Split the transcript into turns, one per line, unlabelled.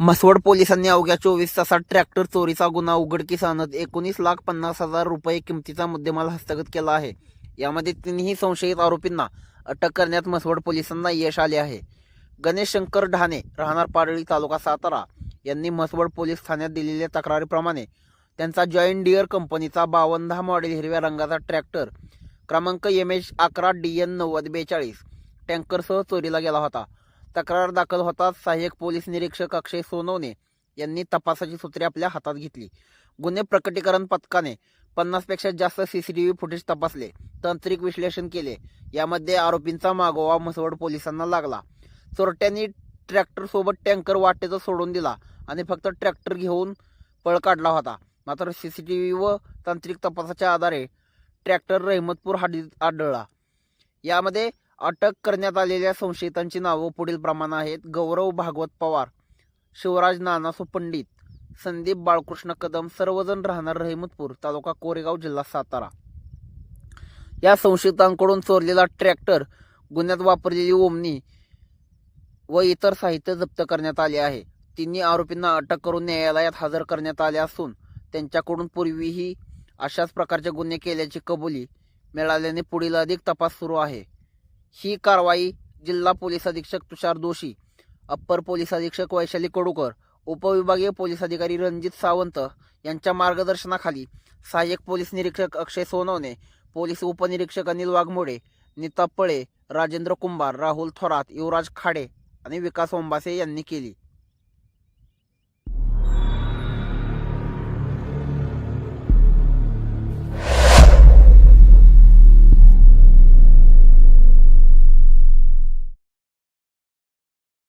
म्हसवड पोलिसांनी अवघ्या चोवीस तासात ट्रॅक्टर चोरीचा गुन्हा उघडकीस आणत एकोणीस लाख पन्नास हजार रुपये किमतीचा मुद्देमाल हस्तगत केला आहे. यामध्ये तिन्ही संशयित आरोपींना अटक करण्यात म्हसवड पोलिसांना यश आले आहे. गणेश शंकर ढाणे राहणार पाडळी तालुका सातारा यांनी म्हसवड पोलीस ठाण्यात दिलेल्या तक्रारीप्रमाणे त्यांचा जॉईन डिअर कंपनीचा बावन्न दहा मॉडेल हिरव्या रंगाचा ट्रॅक्टर क्रमांक एम एच अकरा डी एन नव्वद बेचाळीस टँकरसह चोरीला गेला होता. तक्रार दाखल होताच सहाय्यक पोलीस निरीक्षक अक्षय सोनवणे यांनी तपासाची सूत्रे आपल्या हातात घेतली. गुन्हे प्रकटीकरण पथकाने पन्नासपेक्षा जास्त C C T V footage तपासले तांत्रिक विश्लेषण केले. यामध्ये आरोपींचा मागोवा म्हसवड पोलिसांना लागला. चोरट्यांनी ट्रॅक्टरसोबत टँकर वाटेचा सोडून दिला आणि फक्त ट्रॅक्टर घेऊन पळ काढला होता. मात्र सी सी टी व्ही व तांत्रिक तपासाच्या आधारे ट्रॅक्टर रहमतपूर हाडीत आढळला. यामध्ये अटक करण्यात आलेल्या संशयितांची नावं पुढील प्रमाणे आहेत. गौरव भागवत पवार शिवराज नानासो पंडित संदीप बाळकृष्ण कदम सर्वजण राहणार रहिमतपूर तालुका कोरेगाव जिल्हा सातारा. या संशयितांकडून चोरलेला ट्रॅक्टर गुन्ह्यात वापरलेली ओमनी व इतर साहित्य जप्त करण्यात आले आहे. तिन्ही आरोपींना अटक करून न्यायालयात हजर करण्यात आले असून त्यांच्याकडून पूर्वीही अशाच प्रकारचे गुन्हे केल्याची कबुली मिळाल्याने पुढील अधिक तपास सुरू आहे. ही कारवाई जिल्हा पोलीस अधीक्षक तुषार दोशी अप्पर पोलीस अधीक्षक वैशाली कडूकर उपविभागीय पोलीस अधिकारी रणजित सावंत यांच्या मार्गदर्शनाखाली सहाय्यक पोलीस निरीक्षक अक्षय सोनवणे पोलीस उपनिरीक्षक अनिल वाघमोडे नीता पळे राजेंद्र कुंभार राहुल थोरात युवराज खाडे आणि विकास ओंबासे यांनी केली.